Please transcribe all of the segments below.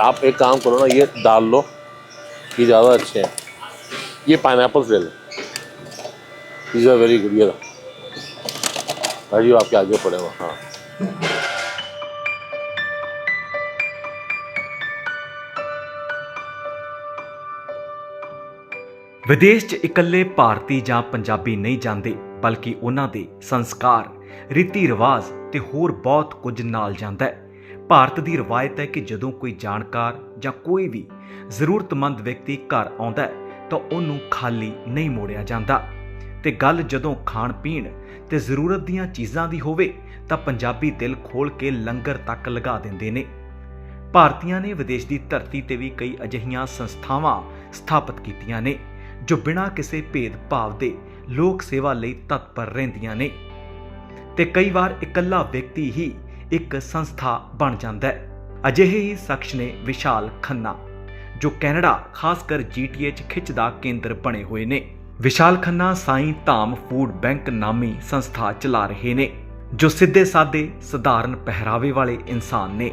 आप एक काम करो ना ये डाल लो ये ज़्यादा अच्छे हैं ये पाइन ले लो these are वेरी गुड ये लो। भाई जी आपके आगे पड़े हुए हाँ ਵਿਦੇਸ਼ 'ਚ ਇਕੱਲੇ ਭਾਰਤੀ ਜਾਂ ਪੰਜਾਬੀ ਨਹੀਂ ਜਾਂਦੇ ਬਲਕਿ ਉਹਨਾਂ ਦੇ ਸੰਸਕਾਰ ਰੀਤੀ ਰਿਵਾਜ ਤੇ ਹੋਰ ਬਹੁਤ ਕੁਝ ਨਾਲ ਜਾਂਦਾ ਹੈ ਭਾਰਤ ਦੀ ਰਵਾਇਤ ਹੈ ਕਿ ਜਦੋਂ ਕੋਈ ਜਾਣਕਾਰ ਜਾਂ ਕੋਈ ਵੀ ਜ਼ਰੂਰਤਮੰਦ ਵਿਅਕਤੀ ਘਰ ਆਉਂਦਾ ਹੈ, ਤਾਂ ਉਹਨੂੰ ਖਾਲੀ ਨਹੀਂ ਮੋੜਿਆ ਜਾਂਦਾ। ਤੇ ਗੱਲ ਜਦੋਂ ਖਾਣ ਪੀਣ ਤੇ ਜ਼ਰੂਰਤ ਦੀਆਂ ਚੀਜ਼ਾਂ ਦੀ ਹੋਵੇ, ਤਾਂ ਪੰਜਾਬੀ ਦਿਲ ਖੋਲ ਕੇ ਲੰਗਰ ਤੱਕ ਲਗਾ ਦਿੰਦੇ ਨੇ। ਭਾਰਤੀਆਂ ਨੇ ਵਿਦੇਸ਼ ਦੀ ਧਰਤੀ ਤੇ ਵੀ ਕਈ ਅਜਿਹੀਆਂ ਸੰਸਥਾਵਾਂ ਸਥਾਪਿਤ ਕੀਤੀਆਂ ਨੇ, ਜੋ ਬਿਨਾਂ ਕਿਸੇ ਭੇਦਭਾਵ ਦੇ ਲੋਕ ਸੇਵਾ ਲਈ ਤਤਪਰ ਰਹਿੰਦੀਆਂ ਨੇ। ਤੇ ਕਈ ਵਾਰ ਇਕੱਲਾ ਵਿਅਕਤੀ ਹੀ ਇੱਕ ਸੰਸਥਾ ਬਣ ਜਾਂਦਾ ਹੈ। ਅਜਿਹੇ ਹੀ ਸ਼ਖਸ ਨੇ ਵਿਸ਼ਾਲ ਖੰਨਾ, ਜੋ ਕੈਨੇਡਾ, ਖਾਸ ਕਰ ਜੀਟੀਏ 'ਚ ਖਿੱਚ ਦਾ ਕੇਂਦਰ ਬਣੇ ਹੋਏ ਨੇ। ਵਿਸ਼ਾਲ ਖੰਨਾ ਸਾਈਂ ਧਾਮ ਫੂਡ ਬੈਂਕ ਨਾਮੀ ਸੰਸਥਾ ਚਲਾ ਰਹੇ ਨੇ, ਜੋ ਸਿੱਧੇ ਸਾਦੇ ਸਧਾਰਨ ਪਹਿਰਾਵੇ ਵਾਲੇ ਇਨਸਾਨ ਨੇ।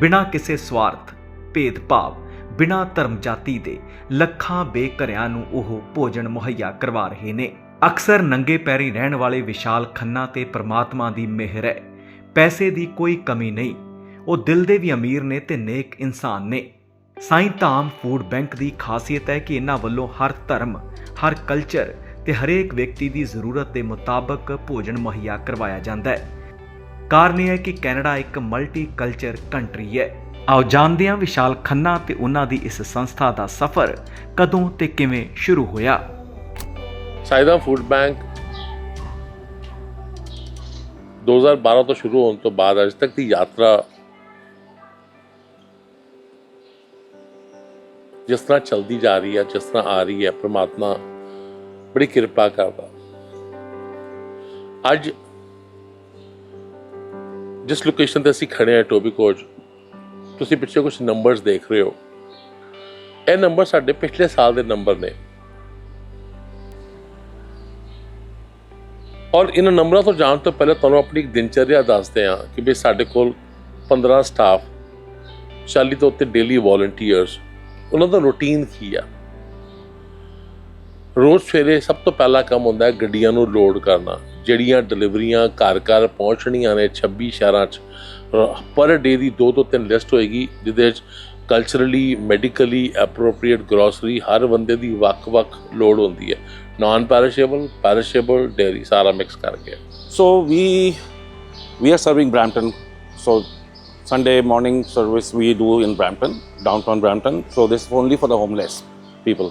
ਬਿਨਾਂ ਕਿਸੇ ਸਵਾਰਥ, ਭੇਦਭਾਵ, ਬਿਨਾਂ ਧਰਮ ਜਾਤੀ ਦੇ ਲੱਖਾਂ ਬੇਘਰਿਆਂ ਨੂੰ ਉਹ ਭੋਜਨ ਮੁਹੱਈਆ ਕਰਵਾ ਰਹੇ ਨੇ। ਅਕਸਰ ਨੰਗੇ ਪੈਰੀ ਰਹਿਣ ਵਾਲੇ ਵਿਸ਼ਾਲ ਖੰਨਾ ਤੇ ਪ੍ਰਮਾਤਮਾ ਦੀ ਮਿਹਰ ਹੈ। ਪੈਸੇ ਦੀ ਕੋਈ ਕਮੀ ਨਹੀਂ। ਉਹ ਦਿਲ ਦੇ ਵੀ ਅਮੀਰ ਨੇ ਤੇ ਨੇਕ ਇਨਸਾਨ ਨੇ। ਸਾਈਂ ਧਾਮ ਫੂਡ ਬੈਂਕ ਦੀ ਖਾਸੀਅਤ ਹੈ ਕਿ ਇਹਨਾਂ ਵੱਲੋਂ ਹਰ ਧਰਮ, ਹਰ ਕਲਚਰ ਤੇ ਹਰੇਕ ਵਿਅਕਤੀ ਦੀ ਜ਼ਰੂਰਤ ਦੇ ਮੁਤਾਬਕ ਭੋਜਨ ਮੁਹੱਈਆ ਕਰਵਾਇਆ ਜਾਂਦਾ ਹੈ। ਕਾਰਨ ਇਹ ਹੈ ਕਿ ਕੈਨੇਡਾ ਇੱਕ ਮਲਟੀ ਕਲਚਰ ਕੰਟਰੀ ਹੈ। ਆਓ ਜਾਣਦੇ ਹਾਂ ਵਿਸ਼ਾਲ ਖੰਨਾ ਤੇ ਉਹਨਾਂ ਦੀ ਇਸ ਸੰਸਥਾ ਦਾ ਸਫ਼ਰ ਕਦੋਂ ਤੇ ਕਿਵੇਂ ਸ਼ੁਰੂ ਹੋਇਆ। ਸਾਇਦਾ ਫੂਡ ਬੈਂਕ 2012 ਤੋਂ ਸ਼ੁਰੂ ਹੋਣ ਤੋਂ ਬਾਅਦ ਅਜੇ ਤੱਕ ਦੀ ਯਾਤਰਾ ਜਿਸ ਤਰ੍ਹਾਂ ਚਲਦੀ ਜਾ ਰਹੀ ਹੈ ਜਿਸ ਤਰ੍ਹਾਂ ਆ ਰਹੀ ਹੈ ਪ੍ਰਮਾਤਮਾ ਬੜੀ ਕਿਰਪਾ ਕਰਦਾ ਅੱਜ ਜਿਸ ਲੋਕੇਸ਼ਨ ਤੇ ਅਸੀਂ ਖੜੇ ਹਾਂ ਟੋਬੀ ਕੋਚ ਤੁਸੀਂ ਪਿੱਛੇ ਕੁਝ ਨੰਬਰਸ ਦੇਖ ਰਹੇ ਹੋ ਇਹ ਨੰਬਰ ਸਾਡੇ ਪਿਛਲੇ ਸਾਲ ਦੇ ਨੰਬਰ ਨੇ ਔਰ ਇਹਨਾਂ ਨੰਬਰਾਂ ਤੋਂ ਜਾਣ ਤੋਂ ਪਹਿਲਾਂ ਤੁਹਾਨੂੰ ਆਪਣੀ ਇੱਕ ਦਿਨਚਰਿਆ ਦੱਸਦੇ ਹਾਂ ਕਿ ਵੀ ਸਾਡੇ ਕੋਲ 15 ਸਟਾਫ 40 ਤੋਂ ਉੱਤੇ ਡੇਲੀ ਵੋਲੰਟੀਅਰਸ ਉਹਨਾਂ ਦਾ ਰੁਟੀਨ ਕੀ ਆ? ਰੋਜ਼ ਸਵੇਰੇ ਸਭ ਤੋਂ ਪਹਿਲਾ ਕੰਮ ਹੁੰਦਾ ਹੈ ਗੱਡੀਆਂ ਨੂੰ ਲੋਡ ਕਰਨਾ, ਜਿਹੜੀਆਂ ਡਿਲੀਵਰੀਆਂ ਘਰ ਘਰ ਪਹੁੰਚਣੀਆਂ ਨੇ 26 ਸ਼ਹਿਰਾਂ 'ਚ ਪਰ ਡੇ ਦੀ 2 ਤੋਂ 3 ਲਿਸਟ ਹੋਏਗੀ, ਜਿਹਦੇ 'ਚ ਕਲਚਰਲੀ ਮੈਡੀਕਲੀ ਐਪਰੋਪਰੀਏਟ ਗਰੋਸਰੀ ਹਰ ਬੰਦੇ ਦੀ ਵੱਖ-ਵੱਖ ਲੋਡ ਹੁੰਦੀ ਹੈ ਨਾਨ ਪੈਰਿਸ਼ੇਬਲ ਪੈਰਿਸ਼ੇਬਲ ਡੇਰੀ ਸਾਰਾ ਮਿਕਸ ਕਰਕੇ So we we are serving Brampton. So Sunday morning service we do in Brampton, downtown Brampton. So this is only for the homeless people.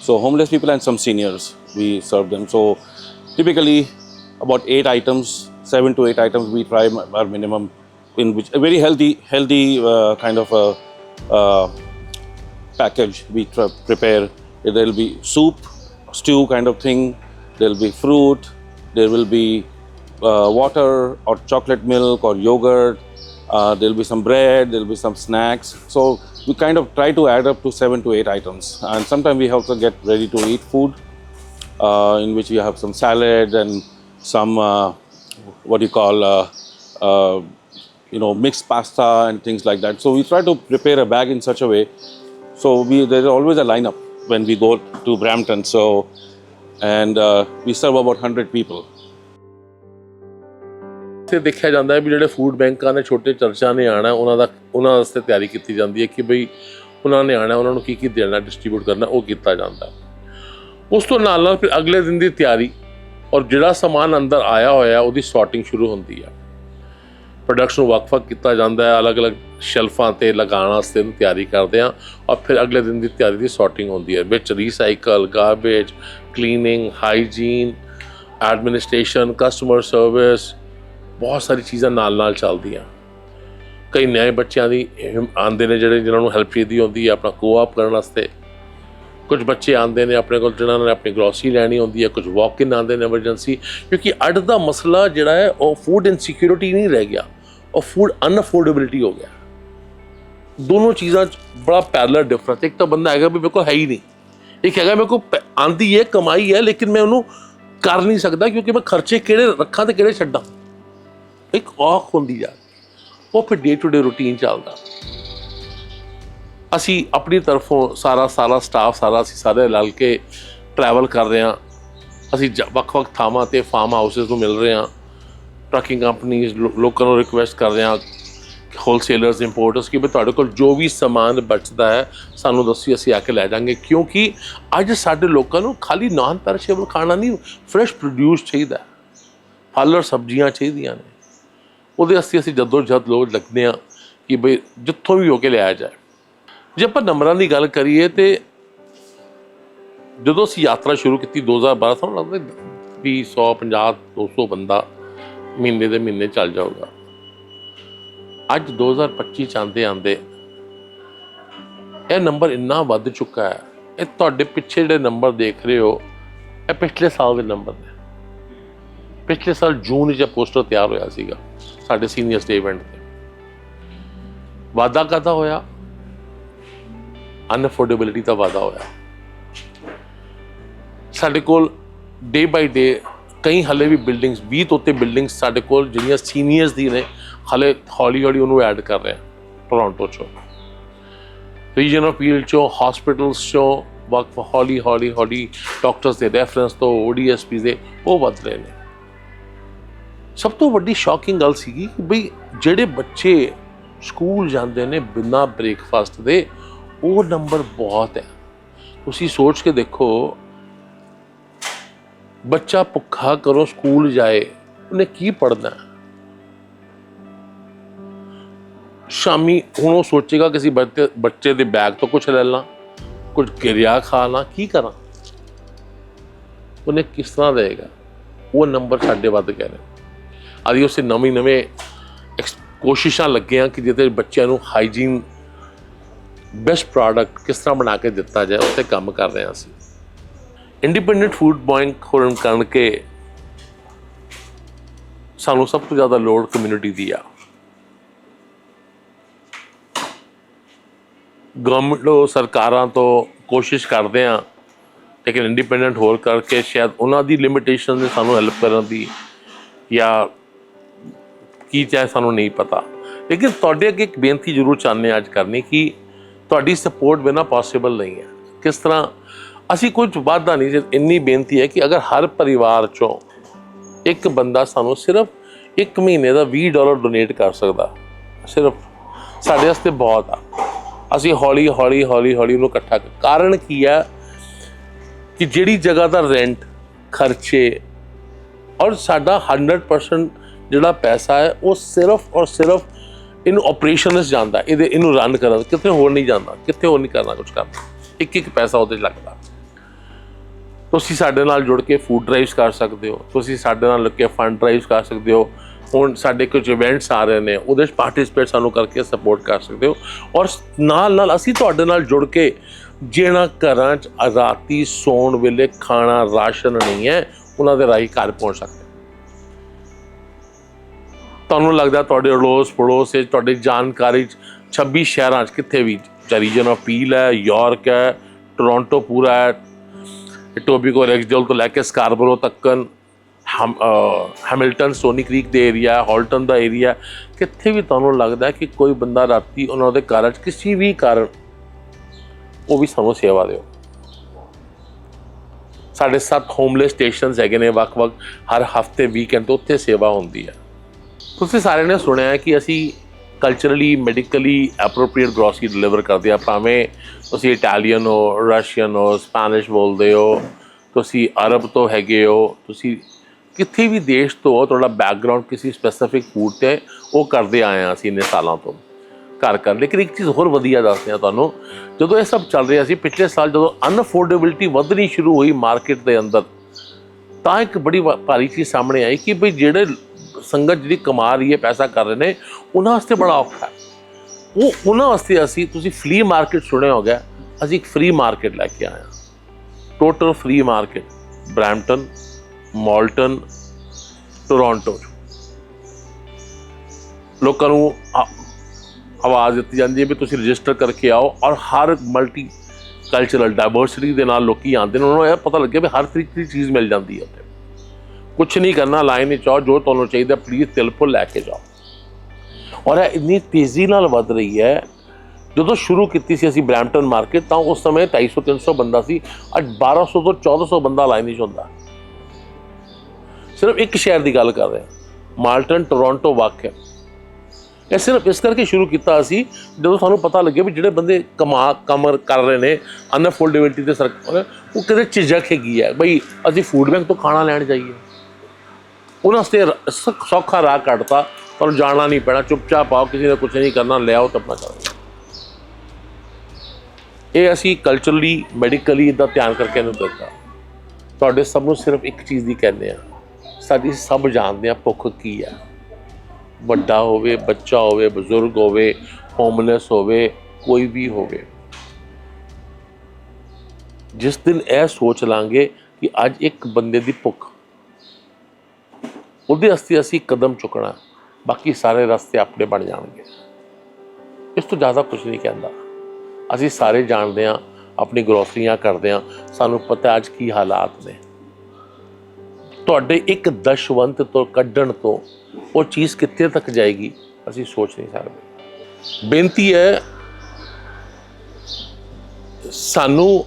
So homeless people and some seniors we serve them. So typically about eight items, seven to eight items we try m- our minimum in which a very healthy healthy uh, kind of a uh, package we prepare. There will be soup, stew kind of thing. There will be fruit. There will be uh, water or chocolate milk or yogurt. Uh, there will be some bread. There will be some snacks. So we kind of try to add up to seven to eight items. And sometimes we also get ready to eat food, uh, in which we have some salad and some uh, what do you call uh, uh, you know mixed pasta and things like that. So we try to prepare a bag in such a way. So we there's always a lineup when we go to Brampton. So and uh, we serve about 100 people. ਤੇ ਦੇਖਿਆ ਜਾਂਦਾ ਹੈ ਵੀ ਜਿਹੜੇ food ਬੈਂਕਾਂ ਨੇ ਛੋਟੇ ਚਰਚਾਂ ਨੇ ਆਣਾ ਉਹਨਾਂ ਦਾ ਉਹਨਾਂ ਵਾਸਤੇ ਤਿਆਰੀ ਕੀਤੀ ਜਾਂਦੀ ਹੈ ਕਿ ਬਈ ਉਹਨਾਂ ਨੇ ਆਣਾ ਉਹਨਾਂ ਨੂੰ ਕੀ ਕੀ ਦੇਣਾ ਡਿਸਟ੍ਰੀਬਿਊਟ ਕਰਨਾ ਉਹ ਕੀਤਾ ਜਾਂਦਾ ਉਸ ਤੋਂ ਨਾਲ ਨਾਲ ਫਿਰ ਅਗਲੇ ਦਿਨ ਦੀ ਤਿਆਰੀ ਔਰ ਜਿਹੜਾ ਸਮਾਨ ਅੰਦਰ ਆਇਆ ਹੋਇਆ ਉਹਦੀ ਸੌਰਟਿੰਗ ਸ਼ੁਰੂ ਹੁੰਦੀ ਹੈ ਪ੍ਰੋਡਕਟਸ ਨੂੰ ਵੱਖ-ਵੱਖ ਕੀਤਾ ਜਾਂਦਾ ਹੈ, ਅਲੱਗ-ਅਲੱਗ ਸ਼ੈਲਫਾਂ ਤੇ ਲਗਾਉਣ ਵਾਸਤੇ ਇਹਨੂੰ ਤਿਆਰੀ ਕਰਦੇ ਆ ਔਰ ਫਿਰ ਅਗਲੇ ਦਿਨ ਦੀ ਤਿਆਰੀ ਦੀ ਸੌਰਟਿੰਗ ਹੁੰਦੀ ਹੈ, ਵਿੱਚ recycle garbage cleaning hygiene administration customer service ਬਹੁਤ ਸਾਰੀ ਚੀਜ਼ਾਂ ਨਾਲ-ਨਾਲ ਚੱਲਦੀਆਂ। ਕਈ ਨਵੇਂ ਬੱਚਿਆਂ ਦੀ ਹਿਮ- ਆਉਂਦੇ ਨੇ ਜਿਹੜੇ ਜਿਨ੍ਹਾਂ ਨੂੰ ਹੈਲਪ ਚਾਹੀਦੀ ਹੁੰਦੀ ਹੈ ਆਪਣਾ ਕੋਆਪ ਕਰਨ ਵਾਸਤੇ। ਕੁਝ ਬੱਚੇ ਆਉਂਦੇ ਨੇ ਆਪਣੇ ਕੋਲ ਜਿਨ੍ਹਾਂ ਨੇ ਆਪਣੀ ਗਰੋਸਰੀ ਲੈਣੀ ਹੁੰਦੀ ਹੈ, ਕੁਝ ਵਾਕ ਇਨ ਆਉਂਦੇ ਨੇ ਐਮਰਜੈਂਸੀ ਕਿਉਂਕਿ ਅੱਡ ਦਾ ਮਸਲਾ ਜਿਹੜਾ ਹੈ ਉਹ ਫੂਡ ਇਨਸਿਕਿਉਰਿਟੀ ਨਹੀਂ ਰਹਿ ਗਿਆ। ਉਹ ਫੂਡ ਅਨਅਫੋਰਡੇਬਿਲਟੀ ਹੋ ਗਿਆ। ਦੋਨੋਂ ਚੀਜ਼ਾਂ 'ਚ ਬੜਾ ਪੈਰਲਲ ਡਿਫਰੈਂਸ ਇੱਕ ਤਾਂ ਬੰਦਾ ਹੈਗਾ ਵੀ ਮੇਰੇ ਕੋਲ ਹੈ ਹੀ ਨਹੀਂ। ਇੱਕ ਹੈਗਾ ਮੇਰੇ ਕੋਲ ਪ- ਆਂਦੀ ਹੈ, ਕਮਾਈ ਹੈ, ਲੇਕਿਨ ਮੈਂ ਉਹਨੂੰ ਕਰ ਨਹੀਂ ਸਕਦਾ ਕਿਉਂਕਿ ਮੈਂ ਖਰਚੇ ਕਿਹੜੇ ਰੱਖਾਂ ਤੇ ਕਿਹੜੇ ਛੱਡਾਂ। ਇੱਕ ਔਖ ਹੁੰਦੀ ਜਾ ਉਹ ਫਿਰ ਡੇ ਟੂ ਡੇ ਰੂਟੀਨ ਚੱਲਦਾ। ਅਸੀਂ ਆਪਣੀ ਤਰਫੋਂ ਸਾਰਾ ਸਾਰਾ ਸਟਾਫ ਸਾਰਾ ਅਸੀਂ ਸਾਰੇ ਰਲ ਕੇ ਟਰੈਵਲ ਕਰ ਰਹੇ ਹਾਂ। ਅਸੀਂ ਜ- ਵੱਖ-ਵੱਖ ਥਾਵਾਂ ਤੇ ਫਾਰਮ ਹਾਊਸਸ ਨੂੰ ਮਿਲ ਰਹੇ ਹਾਂ। ਟਰੱਕਿੰਗ ਕੰਪਨੀਆਂ ਲੋਕਾਂ ਨੂੰ ਰਿਕੁਐਸਟ ਕਰ ਰਹੇ ਹਾਂ ਹੋਲਸੇਲਰਸ ਇੰਪੋਰਟਰਸ ਕਿ ਵੀ ਤੁਹਾਡੇ ਕੋਲ ਜੋ ਵੀ ਸਮਾਨ ਬਚਦਾ ਹੈ, ਸਾਨੂੰ ਦੱਸੀ ਅਸੀਂ ਆ ਕੇ ਲੈ ਜਾਾਂਗੇ ਕਿਉਂਕਿ ਅੱਜ ਸਾਡੇ ਲੋਕਾਂ ਨੂੰ ਖਾਲੀ ਨਾਨ ਪੈਰਸ਼ੇਬਲ ਖਾਣਾ ਨਹੀਂ ਫਰੈਸ਼ ਪ੍ਰੋਡਿਊਸ ਚਾਹੀਦਾ ਫਲ ਔਰ ਸਬਜ਼ੀਆਂ ਚਾਹੀਦੀਆਂ ਨੇ। ਉਹਦੇ ਵਾਸਤੇ ਅਸੀਂ ਜਦੋਂ ਜਦ ਲੋੜ ਲੱਗਦੇ ਹਾਂ ਕਿ ਬਈ ਜਿੱਥੋਂ ਵੀ ਹੋ ਕੇ ਲਿਆ ਜਾਏ। ਜੇ ਆਪਾਂ ਨੰਬਰਾਂ ਦੀ ਗੱਲ ਕਰੀਏ ਤੇ ਜਦੋਂ ਅਸੀਂ ਯਾਤਰਾ ਸ਼ੁਰੂ ਕੀਤੀ 2012 ਸਾਨੂੰ ਲੱਗਦਾ ਵੀ 150 200 ਬੰਦਾ ਮਹੀਨੇ ਦੇ ਮਹੀਨੇ ਚੱਲ ਜਾਊਗਾ। ਅੱਜ 2025 ਚ ਆਂਦੇ ਆਂਦੇ ਇਹ ਨੰਬਰ ਇੰਨਾ ਵੱਧ ਚੁੱਕਾ ਹੈ। ਇਹ ਤੁਹਾਡੇ ਪਿੱਛੇ ਜਿਹੜੇ ਨੰਬਰ ਦੇਖ ਰਹੇ ਹੋ, ਇਹ ਪਿਛਲੇ ਸਾਲ ਦੇ ਨੰਬਰ ਨੇ। ਪਿਛਲੇ ਸਾਲ ਜੂਨ ਵਿੱਚ ਇਹ ਪੋਸਟਰ ਤਿਆਰ ਹੋਇਆ ਸੀਗਾ ਸਾਡੇ ਸੀਨੀਅਰ ਸਟੇ ਇਵੈਂਟ ਤੇ। ਵਾਅਦਾ ਕਾਹਦਾ ਹੋਇਆ? ਅਨਫੋਰਡੇਬਿਲਿਟੀ ਦਾ ਵਾਅਦਾ ਹੋਇਆ। ਸਾਡੇ ਕੋਲ ਡੇ ਬਾਈ ਡੇ ਕਈ ਹਲੇ ਵੀ ਬਿਲਡਿੰਗਸ 20 ਤੋਂ ਉੱਤੇ ਬਿਲਡਿੰਗਸ ਸਾਡੇ ਕੋਲ ਜਿਹੜੀਆਂ ਸੀਨੀਅਰਸ ਦੀ ਨੇ, ਹਲੇ ਹੌਲੀ ਹੌਲੀ ਉਹਨੂੰ ਐਡ ਕਰ ਰਹੇ ਆ ਟੋਰਾਂਟੋ ਚੋਂ। ਰੀਜਨ ਆਫ ਪੀਲ ਚੋਂ ਹਸਪੀਟਲਸ ਚੋਂ ਵਕਫ ਹੌਲੀ ਹੌਲੀ ਹੌਲੀ ਡਾਕਟਰਸ ਦੇ ਰੈਫਰੈਂਸ ਤੋਂ ਓਡੀਐਸਪੀ ਦੇ, ਉਹ ਵੱਧ ਰਹੇ ਨੇ। ਸਭ ਤੋਂ ਵੱਡੀ ਸ਼ੌਕਿੰਗ ਗੱਲ ਸੀਗੀ ਕਿ ਬਈ ਜਿਹੜੇ ਬੱਚੇ ਸਕੂਲ ਜਾਂਦੇ ਨੇ ਬਿਨਾਂ ਬ੍ਰੇਕਫਾਸਟ ਦੇ, ਉਹ ਨੰਬਰ ਬਹੁਤ ਹੈ। ਤੁਸੀਂ ਸੋਚ ਕੇ ਦੇਖੋ ਬੱਚਾ ਭੁੱਖਾ ਕਰੋ ਸਕੂਲ ਜਾਏ, ਉਹਨੇ ਕੀ ਪੜ੍ਹਨਾ? ਸ਼ਾਮੀ ਹੁਣ ਉਹ ਸੋਚੇਗਾ ਕਿ ਅਸੀਂ ਬੱਚੇ ਬੱਚੇ ਦੇ ਬੈਗ ਤੋਂ ਕੁਝ ਲੈ ਲਾਂ, ਕੁਝ ਕਿਰਿਆ ਖਾ ਲਾਂ, ਕੀ ਕਰਾਂ? ਉਹਨੇ ਕਿਸ ਤਰ੍ਹਾਂ ਦੇਗਾ ਉਹ ਨੰਬਰ ਸਾਡੇ ਵੱਧ ਗਏ ਨੇ। ਅਦੀ ਉਸੇ ਨਵੀਂ ਨਵੇਂ ਐਕਸ- ਕੋਸ਼ਿਸ਼ਾਂ ਲੱਗੀਆਂ ਕਿ ਜਿਹਦੇ ਬੱਚਿਆਂ ਨੂੰ ਹਾਈਜੀਨ ਬੈਸਟ ਪ੍ਰੋਡਕਟ ਕਿਸ ਤਰ੍ਹਾਂ ਬਣਾ ਕੇ ਦਿੱਤਾ ਜਾਏ ਉੱਤੇ ਕੰਮ ਕਰ ਰਹੇ ਹਾਂ ਅਸੀਂ। ਇੰਡੀਪੈਂਡੈਂਟ ਫੂਡ ਬੈਂਕ ਹੋਣ ਕਰਕੇ ਸਾਨੂੰ ਸਭ ਤੋਂ ਜ਼ਿਆਦਾ ਲੋੜ ਕਮਿਊਨਿਟੀ ਦੀ ਆ। ਗਵਰਨਮੈਂਟ ਤੋਂ, ਸਰਕਾਰਾਂ ਤੋਂ ਕੋਸ਼ਿਸ਼ ਕਰਦੇ ਆ, ਲੇਕਿਨ ਇੰਡੀਪੈਂਡੈਂਟ ਹੋਰ ਕਰਕੇ ਸ਼ਾਇਦ ਉਹਨਾਂ ਦੀ ਲਿਮਿਟੇਸ਼ਨ ਨੇ ਸਾਨੂੰ ਹੈਲਪ ਕਰਨ ਦੀ ਜਾਂ ਕੀ ਚਾਹੇ ਸਾਨੂੰ ਨਹੀਂ ਪਤਾ। ਲੇਕਿਨ ਤੁਹਾਡੇ ਅੱਗੇ ਇੱਕ ਬੇਨਤੀ ਜ਼ਰੂਰ ਚਾਹੁੰਦੇ ਹਾਂ ਅੱਜ ਕਰਨੀ ਕਿ ਤੁਹਾਡੀ ਸਪੋਰਟ ਬਿਨਾ ਪੋਸੀਬਲ ਨਹੀਂ ਹੈ। ਕਿਸ ਤਰ੍ਹਾਂ ਅਸੀਂ ਕੁਝ ਵਾਅਦਾ ਨਹੀਂ ਇੰਨੀ ਬੇਨਤੀ ਹੈ ਕਿ ਅਗਰ ਹਰ ਪਰਿਵਾਰ ਚੋਂ ਇੱਕ ਬੰਦਾ ਸਾਨੂੰ ਸਿਰਫ ਇੱਕ ਮਹੀਨੇ ਦਾ 20 ਡਾਲਰ ਡੋਨੇਟ ਕਰ ਸਕਦਾ, ਸਿਰਫ ਸਾਡੇ ਵਾਸਤੇ ਬਹੁਤ ਆ। ਅਸੀਂ ਹੌਲੀ ਹੌਲੀ ਹੌਲੀ ਹੌਲੀ ਉਹਨੂੰ ਇਕੱਠਾ ਕਰ- ਕਾਰਨ ਕੀ ਹੈ ਕਿ ਜਿਹੜੀ ਜਗ੍ਹਾ ਦਾ ਰੈਂਟ, ਖਰਚੇ ਔਰ ਸਾਡਾ 100% ਜਿਹੜਾ ਪੈਸਾ ਹੈ, ਉਹ ਸਿਰਫ ਔਰ ਸਿਰਫ ਇਹਨੂੰ ਆਪਰੇਸ਼ਨਸ ਜਾਂਦਾ ਇਹਦੇ ਇਹਨੂੰ ਰਨ ਕਰਨ ਕਿਤੇ ਹੋਰ ਨਹੀਂ ਜਾਂਦਾ, ਕਿਤੇ ਹੋਰ ਨਹੀਂ ਕਰਨਾ ਕੁਝ ਕਰਨਾ। ਇੱਕ ਇੱਕ ਪੈਸਾ ਉਹਦੇ 'ਚ ਲੱਗਦਾ। ਤੁਸੀਂ ਸਾਡੇ ਨਾਲ ਜੁੜ ਕੇ ਫੂਡ ਡਰਾਈਵਸ ਕਰ ਸਕਦੇ ਹੋ, ਤੁਸੀਂ ਸਾਡੇ ਨਾਲ ਲੱਗ ਕੇ ਫੰਡ ਡਰਾਈਵਸ ਕਰ ਸਕਦੇ ਹੋ, ਹੁਣ ਸਾਡੇ ਕੁਝ ਇਵੈਂਟਸ ਆ ਰਹੇ ਨੇ, ਉਹਦੇ 'ਚ ਪਾਰਟਿਸਿਪੇਟ ਸਾਨੂੰ ਕਰਕੇ ਸਪੋਰਟ ਕਰ ਸਕਦੇ ਹੋ ਔਰ ਨਾਲ ਨਾਲ ਅਸੀਂ ਤੁਹਾਡੇ ਨਾਲ ਜੁੜ ਕੇ ਜਿਹੜਾ ਘਰਾਂ 'ਚ ਆਜ਼ਾਦੀ ਸੌਣ ਵੇਲੇ ਖਾਣਾ ਰਾਸ਼ਨ ਨਹੀਂ ਹੈ, ਉਹਨਾਂ ਦੇ ਰਾਹੀਂ ਘਰ ਪਹੁੰਚ ਸਕਦੇ ਤੁਹਾਨੂੰ ਲੱਗਦਾ ਤੁਹਾਡੇ ਅੜੋਸ ਪੜੋਸ ਵਿੱਚ, ਤੁਹਾਡੀ ਜਾਣਕਾਰੀ 'ਚ 26 ਸ਼ਹਿਰਾਂ 'ਚ ਕਿੱਥੇ ਵੀ ਰੀਜਨ ਆਫ ਪੀਲ ਹੈ, ਯਾਰਕ ਹੈ, ਟੋਰਾਂਟੋ ਪੂਰਾ ਹੈ ਟੋਬੀਕੋ ਰੈਕਸਡੇਲ ਤੋਂ ਲੈ ਕੇ ਸਕਾਰਬਰੋ ਤੱਕਨ ਹਮ ਹੈਮਿਲਟਨ, ਸੋਨੀ ਕ੍ਰੀਕ ਦੇ ਏਰੀਆ, ਹਾਲਟਨ ਦਾ ਏਰੀਆ, ਕਿੱਥੇ ਵੀ ਤੁਹਾਨੂੰ ਲੱਗਦਾ ਕਿ ਕੋਈ ਬੰਦਾ ਰਾਤੀ ਉਹਨਾਂ ਦੇ ਘਰ 'ਚ ਕਿਸੇ ਵੀ ਕਾਰਨ ਉਹ ਵੀ ਸਾਨੂੰ ਸੇਵਾ ਦਿਓ। ਸਾਡੇ ਸੱਤ ਹੋਮਲੈਸ ਸਟੇਸ਼ਨਸ ਹੈਗੇ ਨੇ ਵੱਖ-ਵੱਖ, ਹਰ ਹਫ਼ਤੇ ਵੀਕਐਂਡ ਤੇ ਉੱਥੇ ਸੇਵਾ ਹੁੰਦੀ ਹੈ ਤੁਸੀਂ ਸਾਰਿਆਂ ਨੇ ਸੁਣਿਆ ਕਿ ਅਸੀਂ culturally medically appropriate grocery deliver ਕਰਦੇ ਆ, ਭਾਵੇਂ ਤੁਸੀਂ ਇਟਾਲੀਅਨ ਹੋ ਰਸ਼ੀਅਨ ਹੋ ਸਪੈਨਿਸ਼ ਬੋਲਦੇ ਹੋ, ਤੁਸੀਂ ਅਰਬ ਤੋਂ ਹੈਗੇ ਹੋ, ਤੁਸੀਂ ਕਿੱਥੇ ਵੀ ਦੇਸ਼ ਤੋਂ ਹੋ, ਤੁਹਾਡਾ ਬੈਕਗ੍ਰਾਉਂਡ ਕਿਸੇ ਸਪੈਸੀਫਿਕ ਫੂਡ ਤੇ ਉਹ ਕਰਦੇ ਆਏ ਆ ਅਸੀਂ ਇੰਨੇ ਸਾਲਾਂ ਤੋਂ ਘਰ ਕਰ ਲੇਕਿਨ ਇੱਕ ਚੀਜ਼ ਹੋਰ ਵਧੀਆ ਦੱਸਦੇ ਆ ਤੁਹਾਨੂੰ, ਜਦੋਂ ਇਹ ਸਭ ਚੱਲ ਰਿਹਾ ਸੀ, ਪਿਛਲੇ ਸਾਲ ਜਦੋਂ ਅਨਫੋਰਡੇਬਿਲਟੀ ਵਧਣੀ ਸ਼ੁਰੂ ਹੋਈ ਮਾਰਕੀਟ ਦੇ ਅੰਦਰ, ਤਾਂ ਇੱਕ ਬੜੀ ਵਾ- ਭਾਰੀ ਚੀਜ਼ ਸਾਹਮਣੇ ਆਈ ਕਿ ਭਈ ਜਿਹੜੇ ਸੰਗਤ ਜਿਹੜੀ ਕਮਾ ਰਹੀ ਹੈ, ਪੈਸਾ ਕਰ ਰਹੇ ਨੇ, ਉਹਨਾਂ ਵਾਸਤੇ ਬੜਾ ਔਖਾ ਹੈ। ਉਹ, ਉਹਨਾਂ ਵਾਸਤੇ ਅਸੀਂ, ਤੁਸੀਂ ਫ੍ਰੀ ਮਾਰਕੀਟ ਸੁਣਿਆ ਹੋਗਾ, ਅਸੀਂ ਇੱਕ ਫ੍ਰੀ ਮਾਰਕੀਟ ਲੈ ਕੇ ਆਏ ਹਾਂ। Total free market Brampton Malton Toronto ਲੋਕਾਂ ਨੂੰ ਆਵਾਜ਼ ਦਿੱਤੀ ਜਾਂਦੀ ਹੈ ਵੀ ਤੁਸੀਂ ਰਜਿਸਟਰ ਕਰਕੇ ਆਓ ਔਰ ਹਰ ਮਲਟੀ ਕਲਚਰਲ ਡਾਈਵਰਸਿਟੀ ਦੇ ਨਾਲ ਲੋਕੀ ਆਉਂਦੇ ਨੇ, ਉਹਨਾਂ ਨੂੰ ਇਹ ਪਤਾ ਲੱਗਿਆ ਵੀ ਹਰ ਤਰੀਕੇ ਦੀ ਚੀਜ਼ ਮਿਲ ਜਾਂਦੀ ਹੈ ਉੱਥੇ। ਕੁਝ ਨਹੀਂ ਕਰਨਾ ਲਾਈਨ ਵਿੱਚ ਆਓ ਜੋ ਤੁਹਾਨੂੰ ਚਾਹੀਦਾ ਪਲੀਜ਼ ਤਿਲ ਫੁੱਲ ਲੈ ਕੇ ਜਾਓ ਔਰ ਇਹ ਇੰਨੀ ਤੇਜ਼ੀ ਨਾਲ ਵੱਧ ਰਹੀ ਹੈ ਜਦੋਂ ਸ਼ੁਰੂ ਕੀਤੀ ਸੀ ਅਸੀਂ ਬ੍ਰੈਂਪਟਨ ਮਾਰਕੀਟ ਤਾਂ ਉਸ ਸਮੇਂ 250 300 ਬੰਦਾ ਸੀ ਅੱਜ 1200 ਤੋਂ 1400 ਬੰਦਾ ਲਾਈਨ ਵਿੱਚ ਹੁੰਦਾ ਸਿਰਫ ਇੱਕ ਸ਼ਹਿਰ ਦੀ ਗੱਲ ਕਰ ਰਹੇ ਮਾਲਟਨ ਟੋਰਾਂਟੋ ਵਾਕਿਆ ਇਹ ਸਿਰਫ ਇਸ ਕਰਕੇ ਸ਼ੁਰੂ ਕੀਤਾ ਅਸੀਂ ਜਦੋਂ ਸਾਨੂੰ ਪਤਾ ਲੱਗਿਆ ਵੀ ਜਿਹੜੇ ਬੰਦੇ ਕਮਾ ਕਮਰ ਕਰ ਰਹੇ ਨੇ ਅਨਫੋਲਡੇਬਿਲਟੀ ਦੇ ਸਰਕਾਰ ਉਹ ਕਿਤੇ ਝਿਜਕ ਹੈਗੀ ਹੈ ਬਈ ਅਸੀਂ ਫੂਡ ਬੈਂਕ ਤੋਂ ਖਾਣਾ ਲੈਣ ਜਾਈਏ ਉਹਨਾਂ ਵਾਸਤੇ ਸੌਖਾ ਰਾਹ ਕੱਢਤਾ। ਤੁਹਾਨੂੰ ਜਾਣਾ ਨਹੀਂ ਪੈਣਾ, ਚੁੱਪਚਾਪ ਆਓ, ਕਿਸੇ ਨੇ ਕੁਝ ਨਹੀਂ ਕਰਨਾ ਲਿਆਓ ਤਾਂ ਆਪਣਾ ਕਰੋ ਇਹ ਅਸੀਂ ਕਲਚਰਲੀ ਮੈਡੀਕਲੀ ਦਾ ਧਿਆਨ ਕਰਕੇ ਇਹਨੂੰ ਦਿੱਤਾ। ਤੁਹਾਡੇ ਸਭ ਨੂੰ ਸਿਰਫ ਇੱਕ ਚੀਜ਼ ਦੀ ਕਹਿੰਦੇ ਆ ਸਾਡੀ ਸਭ ਜਾਣਦੇ ਆ ਭੁੱਖ ਕੀ ਆ ਵੱਡਾ ਹੋਵੇ, ਬੱਚਾ ਹੋਵੇ, ਬਜ਼ੁਰਗ ਹੋਵੇ ਹੋਮਲੈਸ ਹੋਵੇ, ਕੋਈ ਵੀ ਹੋਵੇ। ਜਿਸ ਦਿਨ ਇਹ ਸੋਚ ਲਾਂਗੇ ਕਿ ਅੱਜ ਇੱਕ ਬੰਦੇ ਦੀ ਭੁੱਖ ਉਹਦੇ ਵਾਸਤੇ ਅਸੀਂ ਕਦਮ ਚੁੱਕਣਾ ਬਾਕੀ ਸਾਰੇ ਰਸਤੇ ਆਪਣੇ ਬਣ ਜਾਣਗੇ। ਇਸ ਤੋਂ ਜ਼ਿਆਦਾ ਕੁਝ ਨਹੀਂ ਕਹਿੰਦਾ। ਅਸੀਂ ਸਾਰੇ ਜਾਣਦੇ ਹਾਂ, ਆਪਣੀ ਗਰੋਸਰੀਆਂ ਕਰਦੇ ਹਾਂ, ਸਾਨੂੰ ਪਤਾ ਅੱਜ ਕੀ ਹਾਲਾਤ ਨੇ। ਤੁਹਾਡੇ ਇੱਕ ਦਸ਼ਵੰਤ ਤੋਂ ਕੱਢਣ ਤੋਂ ਉਹ ਚੀਜ਼ ਕਿੱਥੇ ਤੱਕ ਜਾਏਗੀ, ਅਸੀਂ ਸੋਚ ਨਹੀਂ ਸਕਦੇ। ਬੇਨਤੀ ਹੈ, ਸਾਨੂੰ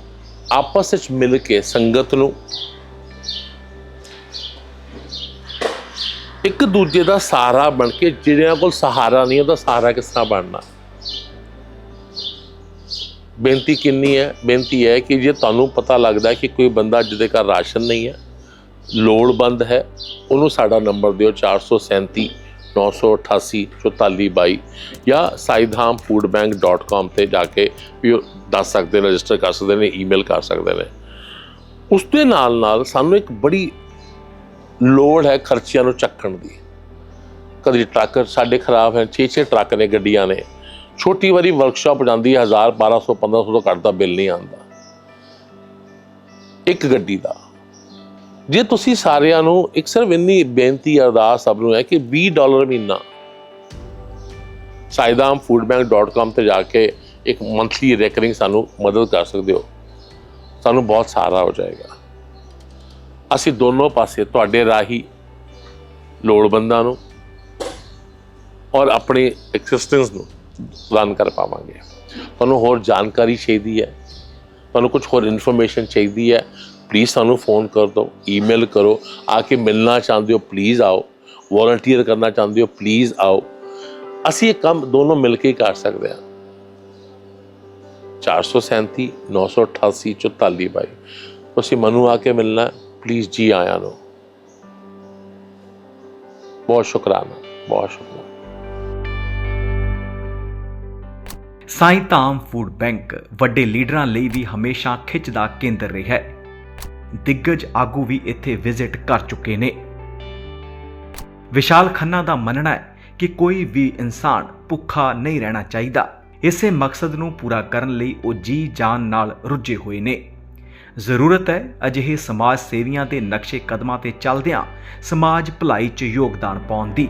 ਆਪਸ ਵਿੱਚ ਮਿਲ ਕੇ ਸੰਗਤ ਨੂੰ ਇੱਕ ਦੂਜੇ ਦਾ ਸਹਾਰਾ ਬਣ ਕੇ ਜਿਹੜਿਆਂ ਕੋਲ ਸਹਾਰਾ ਨਹੀਂ ਉਹਦਾ ਸਹਾਰਾ ਕਿਸ ਤਰ੍ਹਾਂ ਬਣਨਾ? ਬੇਨਤੀ ਕਿੰਨੀ ਹੈ? ਬੇਨਤੀ ਹੈ ਕਿ ਜੇ ਤੁਹਾਨੂੰ ਪਤਾ ਲੱਗਦਾ ਕਿ ਕੋਈ ਬੰਦਾ ਜਿਹਦੇ ਘਰ ਰਾਸ਼ਨ ਨਹੀਂ ਹੈ, ਲੋੜਵੰਦ ਹੈ, ਉਹਨੂੰ ਸਾਡਾ ਨੰਬਰ ਦਿਓ 437 988 4422 ਜਾਂ saidhamfoodbank.com ਤੇ ਜਾ ਕੇ ਵੀ ਉਹ ਦੱਸ ਸਕਦੇ ਨੇ, ਰਜਿਸਟਰ ਕਰ ਸਕਦੇ ਨੇ ਈਮੇਲ ਕਰ ਸਕਦੇ ਨੇ। ਉਸ ਦੇ ਨਾਲ ਨਾਲ ਸਾਨੂੰ ਇੱਕ ਬੜੀ ਲੋੜ ਹੈ ਖਰਚਿਆਂ ਨੂੰ ਚੱਕਣ ਦੀ। ਕਦੀ ਟਰੱਕ ਸਾਡੇ ਖਰਾਬ ਹੈ 6-6 ਟਰੱਕ ਨੇ ਗੱਡੀਆਂ ਨੇ। ਛੋਟੀ ਵਾਰੀ ਵਰਕਸ਼ਾਪ ਜਾਂਦੀ ਹੈ 1000 1200 1500 ਤੋਂ ਘੱਟ ਦਾ ਬਿੱਲ ਨਹੀਂ ਆਉਂਦਾ। ਇੱਕ ਗੱਡੀ ਦਾ। ਜੇ ਤੁਸੀਂ ਸਾਰਿਆਂ ਨੂੰ ਇੱਕ ਸਿਰਫ ਇੰਨੀ ਬੇਨਤੀ ਅਰਦਾਸ ਸਭ ਨੂੰ ਹੈ ਕਿ 20 ਡਾਲਰ ਮਹੀਨਾ saidamfoodbank.com ਤੇ ਜਾ ਕੇ ਇੱਕ ਮੰਥਲੀ ਰੈਕਰਿੰਗ ਸਾਨੂੰ ਮਦਦ ਕਰ ਸਕਦੇ ਹੋ। ਸਾਨੂੰ ਬਹੁਤ ਸਹਾਰਾ ਹੋ ਜਾਏਗਾ। ਅਸੀਂ ਦੋਨੋਂ ਪਾਸੇ ਤੁਹਾਡੇ ਰਾਹੀਂ ਲੋੜਵੰਦਾਂ ਨੂੰ ਔਰ ਆਪਣੇ ਐਕਸਿਸਟੈਂਸ ਨੂੰ ਰਨ ਕਰ ਪਾਵਾਂਗੇ। ਤੁਹਾਨੂੰ ਹੋਰ ਜਾਣਕਾਰੀ ਚਾਹੀਦੀ ਹੈ। ਤੁਹਾਨੂੰ ਕੁਝ ਹੋਰ ਇਨਫੋਰਮੇਸ਼ਨ ਚਾਹੀਦੀ ਹੈ। ਪਲੀਜ਼ ਸਾਨੂੰ ਫੋਨ ਕਰ ਦਿਓ ਈਮੇਲ ਕਰੋ। ਆ ਕੇ ਮਿਲਣਾ ਚਾਹੁੰਦੇ ਹੋ ਪਲੀਜ਼ ਆਓ। ਵੋਲੰਟੀਅਰ ਕਰਨਾ ਚਾਹੁੰਦੇ ਹੋ ਪਲੀਜ਼ ਆਓ। ਅਸੀਂ ਇਹ ਕੰਮ ਦੋਨੋਂ ਮਿਲ ਕੇ ਕਰ ਸਕਦੇ ਹਾਂ। 437 988 4422 ਤੁਸੀਂ ਮੈਨੂੰ ਆ ਕੇ ਮਿਲਣਾ। ਪਲੀਜ਼ ਜੀ ਆਇਆਂ ਨੂੰ ਬਹੁਤ ਸ਼ੁਕਰਾਨਾ ਬਹੁਤ ਸ਼ੁਕਰਾਨਾ ਸਾਈਂ ਧਾਮ ਫੂਡ ਬੈਂਕ ਵੱਡੇ ਲੀਡਰਾਂ ਲਈ ਵੀ ਹਮੇਸ਼ਾ ਖਿੱਚ ਦਾ ਕੇਂਦਰ ਰਿਹਾ ਹੈ। ਦਿੱਗਜ ਆਗੂ ਵੀ ਇੱਥੇ ਵਿਜ਼ਿਟ ਕਰ ਚੁੱਕੇ ਨੇ। ਵਿਸ਼ਾਲ ਖੰਨਾ ਦਾ ਮੰਨਣਾ ਹੈ ਕਿ ਕੋਈ ਵੀ ਇਨਸਾਨ ਭੁੱਖਾ ਨਹੀਂ ਰਹਿਣਾ ਚਾਹੀਦਾ। ਇਸੇ ਮਕਸਦ ਨੂੰ ਪੂਰਾ ਕਰਨ ਲਈ ਉਹ ਜੀ ਜਾਨ ਨਾਲ ਰੁੱਝੇ ਹੋਏ ਨੇ। ਜ਼ਰੂਰਤ ਹੈ ਅਜਿਹੇ ਸਮਾਜ ਸੇਵੀਆਂ ਦੇ ਨਕਸ਼ੇ ਕਦਮਾਂ ਤੇ ਚੱਲਦਿਆਂ ਸਮਾਜ ਭਲਾਈ 'ਚ ਯੋਗਦਾਨ ਪਾਉਣ ਦੀ।